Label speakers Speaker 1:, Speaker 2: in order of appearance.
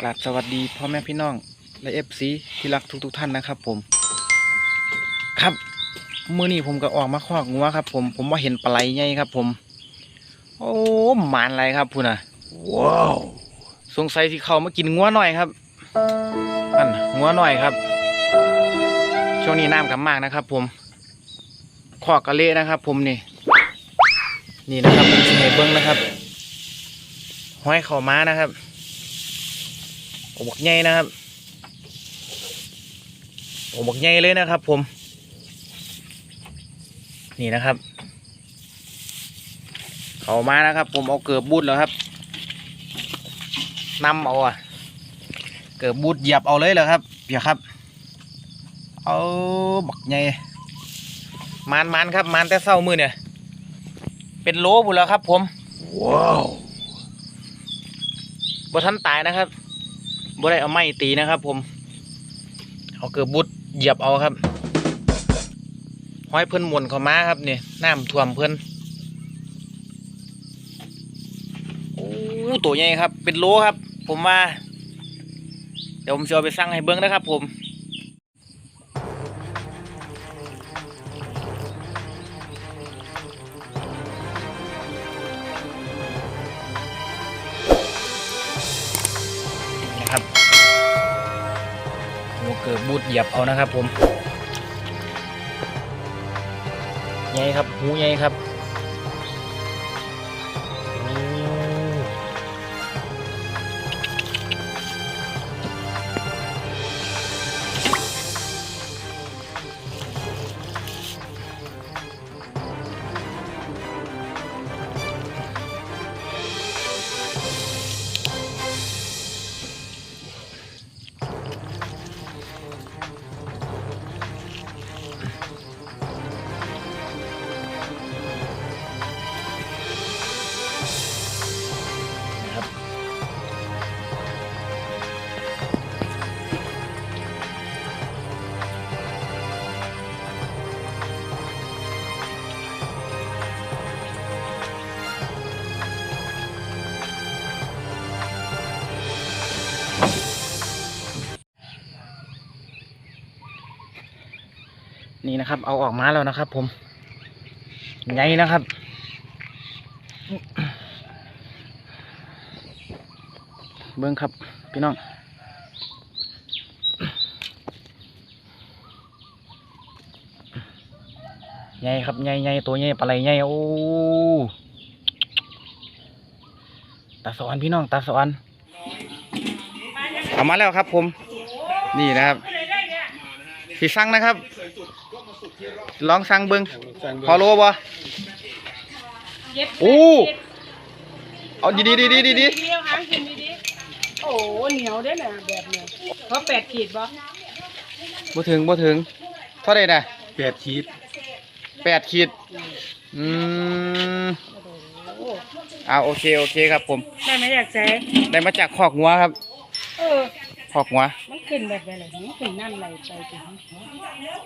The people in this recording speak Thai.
Speaker 1: กราบสวัสดีพ่อแม่พี่น้องและเอฟซีที่รักทุกๆทท่านนะครับผม ครับมื้อนี้ผมก็ออกมาคอกงัวครับ ผมผมว่าเห็นปลาไหลใหญ่ครับ ผม โอ้หมานอะไรครับพูน่ะว้าวสงสัยที่เขามากินงัวหน่อยครับอันงัวหน่อยครับ ช่วงนี้น้ำกับมากนะครับ ผมคอกกระเละนะครับ ผมนี่ นี่นะครับผมสิให้เบิ้งนะครับห้อยเข่าม้านะครับ โอ้บักใหญ่นะครับโอ้บักใหญ่เลยนะครับ ผม นี่นะครับ เขามานะครับ ผมเอาเกือบบูดแล้วครับนำเอาอะเกือบบูดเหยียบเอาเลยเหรอครับเดี๋ยวครับ เอาบักใหญ่มานมานครับมานแต่เศร้ามือเนี่ย เป็นโลบุแล้วครับ ผม ว้าวบ่ทันตายนะครับ บ่ได้เอาไม้ตีนะครับผม เอาเกือบบุดเหยียบเอาครับ ห้อยเพิ่นมวนเขามาครับเนี่ยน้ำท่วมเพิ่นโอ้ตัวใหญ่ครับ เป็นโลครับ ผมว่า เดี๋ยวผมจะเอาไปสั่งให้เบิ้งนะครับผม เกิดบูดเหยียบเอานะครับผมใหญ่ครับหูใหญ่ครับ นี่นะครับ เอาออกมาแล้วนะครับ ผมใหญ่นะครับ เบิ้งครับ พี่น้องใหญ่ครับใหญ่ใหญ่ตัวใหญ่ปลาไหลใหญ่โอ้ตาสวรรค์พี่น้องตาสวรรค์เอามาแล้วครับ ผม นี่นะครับ พี่สั่งนะครับ ลองสั่งเบิ้งพอโลบ่โอ้เอาดีดีดีดีดีดี
Speaker 2: เดียวหางกินดีๆโอ้เหนียวได้อน่ะแบบเนี้ยเพราะแปดขีดบ่
Speaker 1: บ่ถึงบ่ถึงเท่าไหร่นะ
Speaker 3: แปดขีด
Speaker 1: แปดขีดอืม
Speaker 2: โอ้
Speaker 1: อ่าโอเคโอเคครับผม
Speaker 2: ได้ไหมอยากใส่
Speaker 1: ได้มาจากขอกงัวครับ
Speaker 2: เออ
Speaker 1: ขอกงัว
Speaker 2: มัน ขึ้นแบบไหนล่ะมันขึ้นนั่นไหลไปถึง